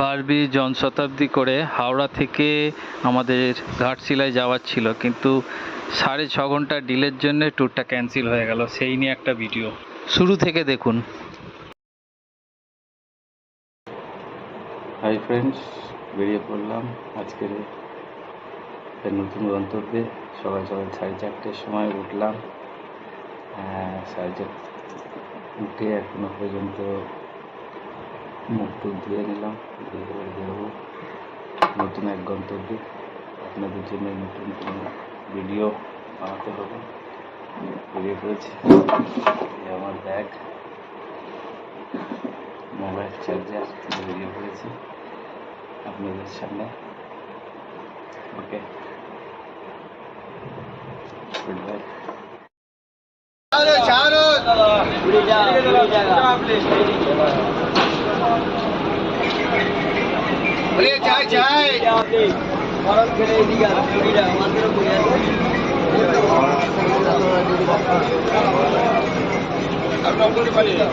পারবি জন শতাব্দী করে হাওড়া থেকে আমাদের ঘাটশিলায় যাওয়ার ছিল, কিন্তু সাড়ে ছ ঘণ্টা ডিলের জন্য ট্যুরটা ক্যান্সেল হয়ে গেল, সেই নিয়ে একটা ভিডিও শুরু থেকে দেখুন। হাই ফ্রেন্ডস বেরিয়ে পড়লাম আজকের নতুন গন্তব্যে। সকাল সকাল সাড়ে চারটের সময় উঠলাম। সাড়ে চারটে উঠে এখনও পর্যন্ত মুখ টুক ধুয়ে নিলাম ধুয়ে এবার বেরোবো নতুন এক গন্তব্যে। আপনাদের জন্য নতুন কোনো ভিডিও বানাতে হবে। বেরিয়ে পড়েছি। আমার ব্যাগ মোবাইল চার্জার বেরিয়ে পড়েছি আপনাদের সামনে। Okay good bye Boleh cai cai. Orang kena dia, dia mandi punya. Aku nak beli balik.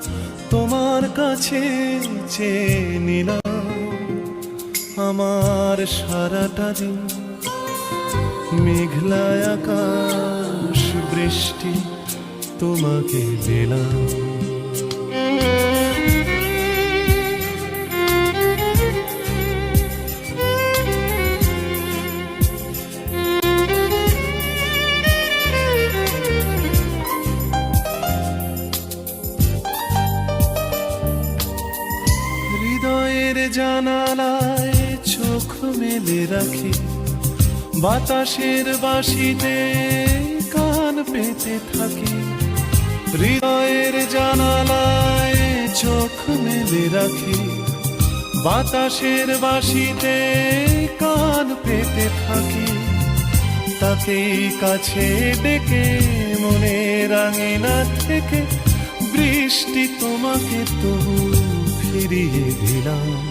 তোমার কাছে চেয়ে নিলাম আমার সারাটা দিন। মেঘলায় আকাশ বৃষ্টি তোমাকে দিলাম। জানালায় চোখ মেলে রাখি। বাতাসের বাঁশিতে কান পেতে থাকি। হৃদয়ের জানালায় চোখ মেলে রাখি। বাতাসের বাঁশিতে কান পেতে থাকি। তাকেই কাছে ডেকে মনে রাঙিনা থেকে। বৃষ্টি তোমাকে তবু ফিরিয়ে দিলাম।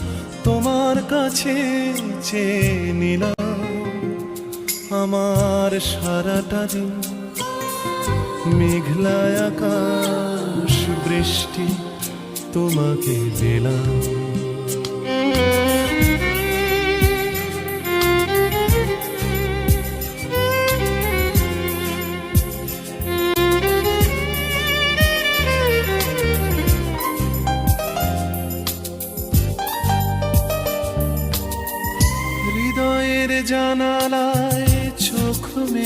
তোমার কাছে চেয়ে নিলাম আমার সারাটা দিন। মেঘলায় আকাশ বৃষ্টি তোমাকে দিলাম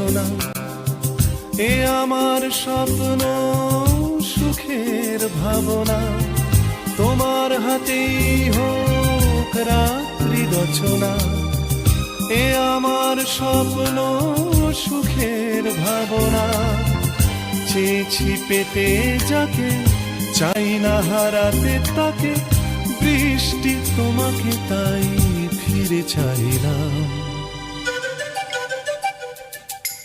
রচনা এ আমার স্বপ্ন সুখের ভাবনা। তোমার হাতেই হোক রাত্রি রচনা, এ আমার স্বপ্ন সুখের ভাবনা। চেয়েছি পেতে যাকে, চাই না হারাতে তাকে, বৃষ্টি তোমাকে তাই ফিরে চাইলাম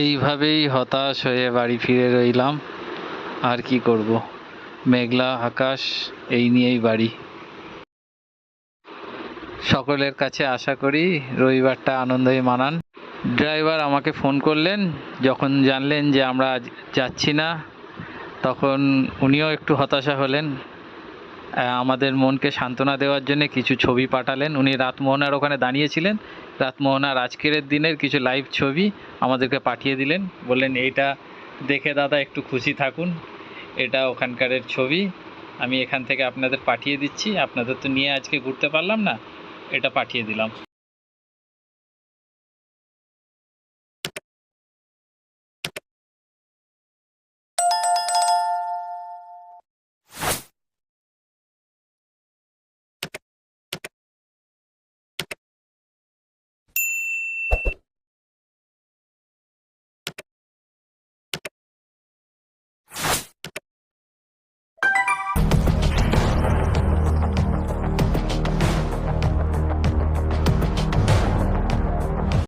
এইভাবেই হতাশ হয়ে বাড়ি ফিরে রইলাম। আর কি করব? মেঘলা আকাশ, এই নিয়েই বাড়ি। সকলের কাছে আশা করি রবিবারটা আনন্দই মানান। ড্রাইভার আমাকে ফোন করলেন, যখন জানলেন যে আমরা যাচ্ছি না, তখন উনিও একটু হতাশা হলেন। আমাদের মনকে সান্ত্বনা দেওয়ার জন্য কিছু ছবি পাঠালেন। উনি রাতমোহনার ওখানে দাঁড়িয়েছিলেন। রাতমোহনার আজকের দিনের কিছু লাইভ ছবি আমাদেরকে পাঠিয়ে দিলেন। বললেন, এইটা দেখে দাদা একটু খুশি থাকুন। এটা ওখানকারের ছবি। আমি এখান থেকে আপনাদের পাঠিয়ে দিচ্ছি। আপনাদের তো নিয়ে আজকে ঘুরতে পারলাম না। এটা পাঠিয়ে দিলাম।